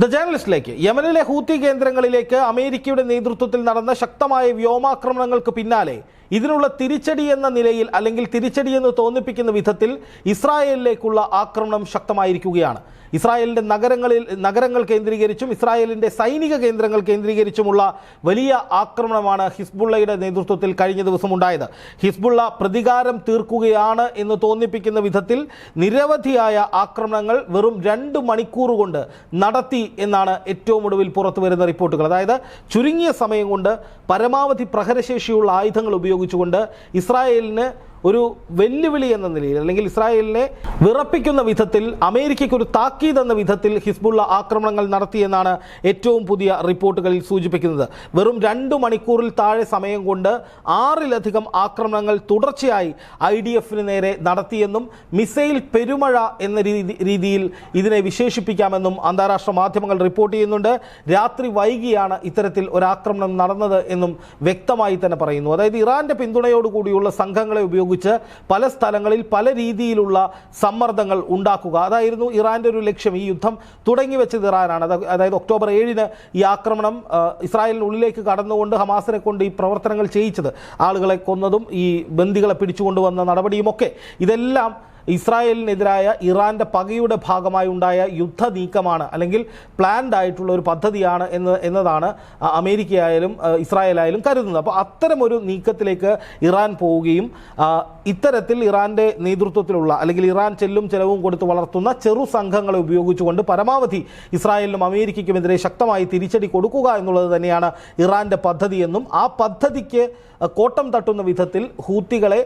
The ജേർണലിസ്റ്റിലേക്ക് യമനിലെ Houthi കേന്ദ്രങ്ങളിലേക്ക് അമേരിക്കയുടെ നേതൃത്വത്തിൽ നടന്ന ശക്തമായ വ്യോമാക്രമണങ്ങൾക്ക് പിന്നാലെ ഇതിനുള്ള തിരിച്ചടി എന്ന നിലയിൽ അല്ലെങ്കിൽ തിരിച്ചടി എന്ന് തോന്നിപ്പിക്കുന്ന വിധത്തിൽ ഇസ്രായേലിലേക്കുള്ള ആക്രമണം ശക്തമായിരിക്കുകയാണ്. ഇസ്രായേലിന്റെ നഗരങ്ങളിൽ നഗരങ്ങൾ കേന്ദ്രീകരിച്ചും ഇസ്രായേലിന്റെ സൈനിക കേന്ദ്രങ്ങൾ കേന്ദ്രീകരിച്ചുമുള്ള വലിയ ആക്രമണമാണ് ഹിസ്ബുള്ളയുടെ നേതൃത്വത്തിൽ കഴിഞ്ഞ ദിവസം ഉണ്ടായത് ഹിസ്ബുള്ള പ്രതികാരം തീർക്കുകയാണ് എന്ന് തോന്നിപ്പിക്കുന്ന വിധത്തിൽ നിരവധിയായ ആക്രമണങ്ങൾ വെറും രണ്ട് മണിക്കൂർ കൊണ്ട് നടത്തി എന്നാണ് ഏറ്റവും ഒടുവിൽ പുറത്തു വരുന്ന റിപ്പോർട്ടുകൾ. അതായത് ചുരുങ്ങിയ സമയം കൊണ്ട് പരമാവധി പ്രഹരശേഷിയുള്ള ആയുധങ്ങൾ ഉപയോഗിച്ചുകൊണ്ട് ഇസ്രായേലിന് ഒരു വെല്ലുവിളി എന്ന നിലയിൽ അല്ലെങ്കിൽ ഇസ്രായേലിനെ വിറപ്പിക്കുന്ന വിധത്തിൽ അമേരിക്കയ്ക്ക് ഒരു താക്കീത് എന്ന വിധത്തിൽ ഹിസ്ബുള്ള ആക്രമണങ്ങൾ നടത്തിയെന്നാണ് ഏറ്റവും പുതിയ റിപ്പോർട്ടുകളിൽ സൂചിപ്പിക്കുന്നത്. വെറും രണ്ട് മണിക്കൂറിൽ താഴെ സമയം കൊണ്ട് ആറിലധികം ആക്രമണങ്ങൾ തുടർച്ചയായി ഐ ഡി എഫിന് നേരെ നടത്തിയെന്നും മിസൈൽ പെരുമഴ എന്ന രീതിയിൽ ഇതിനെ വിശേഷിപ്പിക്കാമെന്നും അന്താരാഷ്ട്ര മാധ്യമങ്ങൾ റിപ്പോർട്ട് ചെയ്യുന്നുണ്ട്. രാത്രി വൈകിയാണ് ഇത്തരത്തിൽ ഒരാക്രമണം നടന്നത് എന്നും വ്യക്തമായി തന്നെ പറയുന്നു. അതായത് ഇറാന്റെ പിന്തുണയോടുകൂടിയുള്ള സംഘങ്ങളെ ഉപയോഗിച്ച് പല സ്ഥലങ്ങളിൽ പല രീതിയിലുള്ള സമ്മർദ്ദങ്ങൾ ഉണ്ടാക്കുക. അതായിരുന്നു ഇറാന്റെ ഒരു ലക്ഷ്യം. ഈ യുദ്ധം തുടങ്ങി വെച്ചത് ഇറാനാണ്. അതായത് ഒക്ടോബർ ഏഴിന് ഈ ആക്രമണം ഇസ്രായേലിനുള്ളിലേക്ക് കടന്നുകൊണ്ട് ഹമാസിനെ കൊണ്ട് ഈ പ്രവർത്തനങ്ങൾ ചെയ്യിച്ചത്. ആളുകളെ കൊന്നതും ഈ ബന്ദികളെ പിടിച്ചുകൊണ്ടുവന്ന നടപടിയുമൊക്കെ ഇതെല്ലാം ഇസ്രായേലിനെതിരായ ഇറാന്റെ പകയുടെ ഭാഗമായി ഉണ്ടായ യുദ്ധ നീക്കമാണ് അല്ലെങ്കിൽ പ്ലാൻഡ് ആയിട്ടുള്ള ഒരു പദ്ധതിയാണ് എന്ന് എന്നതാണ് അമേരിക്കയായാലും ഇസ്രായേലായാലും കരുതുന്നത്. അപ്പോൾ അത്തരമൊരു നീക്കത്തിലേക്ക് ഇറാൻ പോവുകയും ഇത്തരത്തിൽ ഇറാന്റെ നേതൃത്വത്തിലുള്ള അല്ലെങ്കിൽ ഇറാൻ ചെല്ലും ചെലവും കൊടുത്ത് വളർത്തുന്ന ചെറു സംഘങ്ങളെ ഉപയോഗിച്ചുകൊണ്ട് പരമാവധി ഇസ്രായേലിനും അമേരിക്കയ്ക്കുമെതിരെ ശക്തമായി തിരിച്ചടി കൊടുക്കുക എന്നുള്ളത് തന്നെയാണ് ഇറാന്റെ പദ്ധതിയെന്നും ആ പദ്ധതിക്ക് കോട്ടം തട്ടുന്ന വിധത്തിൽ ഹൂത്തികളെ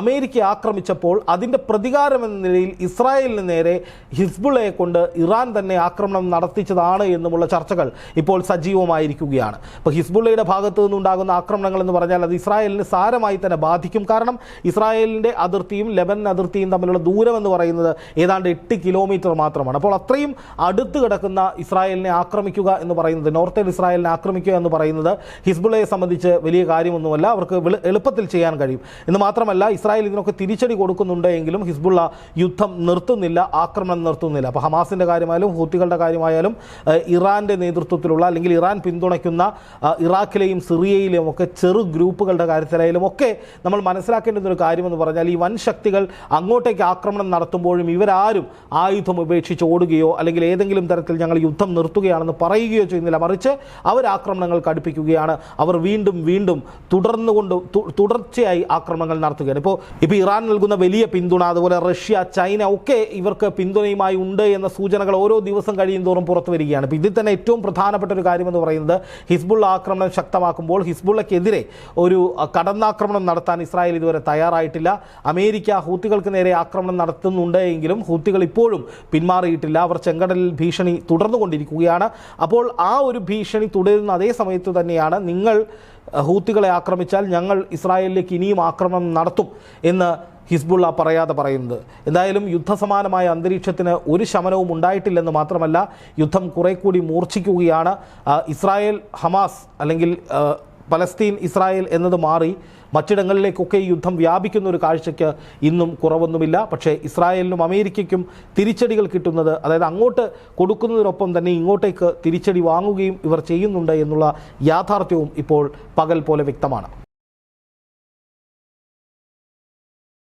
അമേരിക്ക ആക്രമിച്ചപ്പോൾ അതിന്റെ പ്രതികാരം എന്ന നിലയിൽ ഇസ്രായേലിന് നേരെ ഹിസ്ബുളയെ കൊണ്ട് ഇറാൻ തന്നെ ആക്രമണം നടത്തിച്ചതാണ് എന്നുമുള്ള ചർച്ചകൾ ഇപ്പോൾ സജീവമായിരിക്കുകയാണ്. അപ്പോൾ ഹിസ്ബുള്ളയുടെ ഭാഗത്തു നിന്നുണ്ടാകുന്ന ആക്രമണങ്ങൾ എന്ന് പറഞ്ഞാൽ അത് ഇസ്രായേലിന് സാരമായി തന്നെ ബാധിക്കും. കാരണം ഇസ്രായേലിന്റെ അതിർത്തിയും ലെബനൻ അതിർത്തിയും തമ്മിലുള്ള ദൂരം എന്ന് പറയുന്നത് ഏതാണ്ട് എട്ട് കിലോമീറ്റർ മാത്രമാണ്. അപ്പോൾ അത്രയും അടുത്ത് കിടക്കുന്ന ഇസ്രായേലിനെ ആക്രമിക്കുക എന്ന് പറയുന്നത് നോർത്തേൺ ഇസ്രായേലിനെ ആക്രമിക്കുക എന്ന് പറയുന്നത് ഹിസ്ബുള്ളയെ സംബന്ധിച്ച് വലിയ കാര്യമൊന്നുമല്ല. അവർക്ക് എളുപ്പത്തിൽ ചെയ്യാൻ കഴിയും. എന്ന് മാത്രമല്ല ഇസ്രായേൽ ഇതിനൊക്കെ തിരിച്ചടി കൊടുക്കുന്നുണ്ട് എങ്കിലും ഹിസ്ബുള്ള യുദ്ധം നിർത്തുന്നില്ല ആക്രമണം നിർത്തുന്നില്ല. അപ്പോൾ ഹമാസിന്റെ കാര്യമായാലും ഹൂത്തികളുടെ കാര്യമായാലും ഇറാന്റെ നേതൃത്വത്തിലുള്ള അല്ലെങ്കിൽ ഇറാൻ പിന്തുണയ്ക്കുന്ന ഇറാഖിലെയും സിറിയയിലെയും ഒക്കെ ചെറു ഗ്രൂപ്പുകളുടെ കാര്യത്തിലായാലും ഒക്കെ നമ്മൾ മനസ്സിലാക്കേണ്ടുന്ന ഒരു കാര്യമെന്ന് പറഞ്ഞാൽ ഈ വൻ ശക്തികൾ അങ്ങോട്ടേക്ക് ആക്രമണം നടത്തുമ്പോഴും ഇവരാരും ആയുധം ഉപേക്ഷിച്ച് ഓടുകയോ അല്ലെങ്കിൽ ഏതെങ്കിലും തരത്തിൽ ഞങ്ങൾ യുദ്ധം നിർത്തുകയാണെന്ന് പറയുകയോ ചെയ്യുന്നില്ല. മറിച്ച് അവർ ആക്രമണങ്ങൾ കടുപ്പിക്കുകയാണ്. അവർ വീണ്ടും വീണ്ടും തുടർന്നുകൊണ്ട് തുടർച്ചയായി ആക്രമണങ്ങൾ നടത്തുകയാണ്. ഇപ്പോൾ ഇപ്പോൾ ഇറാൻ നൽകുന്ന വലിയ പിന്തുണ അതുപോലെ റഷ്യ ചൈന ഒക്കെ ഇവർക്ക് പിന്തുണയുമായി ഉണ്ട് എന്ന സൂചനകൾ ഓരോ ദിവസം കഴിയും തോറും പുറത്തു വരികയാണ്. ഇപ്പോൾ ഇതിൽ തന്നെ ഏറ്റവും പ്രധാനപ്പെട്ട ഒരു കാര്യമെന്ന് പറയുന്നത് ഹിസ്ബുൾ ആക്രമണം ശക്തമാക്കുമ്പോൾ ഹിസ്ബുള്ളക്കെതിരെ ഒരു കടന്നാക്രമണം നടത്താൻ ഇസ്രായേൽ ഇതുവരെ തയ്യാറായിട്ടില്ല. അമേരിക്ക ഹൂത്തികൾക്ക് നേരെ ആക്രമണം നടത്തുന്നുണ്ട് എങ്കിലും ഹൂത്തികൾ ഇപ്പോഴും പിന്മാറിയിട്ടില്ല. അവർ ചെങ്കടലിൽ ഭീഷണി തുടർന്നുകൊണ്ടിരിക്കുകയാണ്. അപ്പോൾ ആ ഒരു ഭീഷണി തുടരുന്ന അതേ സമയത്ത് തന്നെയാണ് നിങ്ങൾ ഹൂത്തികളെ ആക്രമിച്ചാൽ ഞങ്ങൾ ഇസ്രായേലിലേക്ക് ഇനിയും ആക്രമണം നടത്തും എന്ന് ഹിസ്ബുള്ള പറയാതെ പറയുന്നത്. എന്തായാലും യുദ്ധസമാനമായ അന്തരീക്ഷത്തിന് ഒരു ശമനവും ഉണ്ടായിട്ടില്ലെന്ന് മാത്രമല്ല യുദ്ധം കുറെ കൂടി മൂർച്ഛിക്കുകയാണ് ഇസ്രായേൽ ഹമാസ് അല്ലെങ്കിൽ പലസ്തീൻ ഇസ്രായേൽ എന്നത് മാറി മറ്റിടങ്ങളിലേക്കൊക്കെ യുദ്ധം വ്യാപിക്കുന്ന ഒരു കാഴ്ചയ്ക്ക് ഇന്നും കുറവൊന്നുമില്ല. പക്ഷേ ഇസ്രായേലിനും അമേരിക്കയ്ക്കും തിരിച്ചടികൾ കിട്ടുന്നത് അതായത് അങ്ങോട്ട് കൊടുക്കുന്നതിനൊപ്പം തന്നെ ഇങ്ങോട്ടേക്ക് തിരിച്ചടി വാങ്ങുകയും ഇവർ ചെയ്യുന്നുണ്ട് എന്നുള്ള യാഥാർത്ഥ്യവും ഇപ്പോൾ പകൽ പോലെ വ്യക്തമാണ്.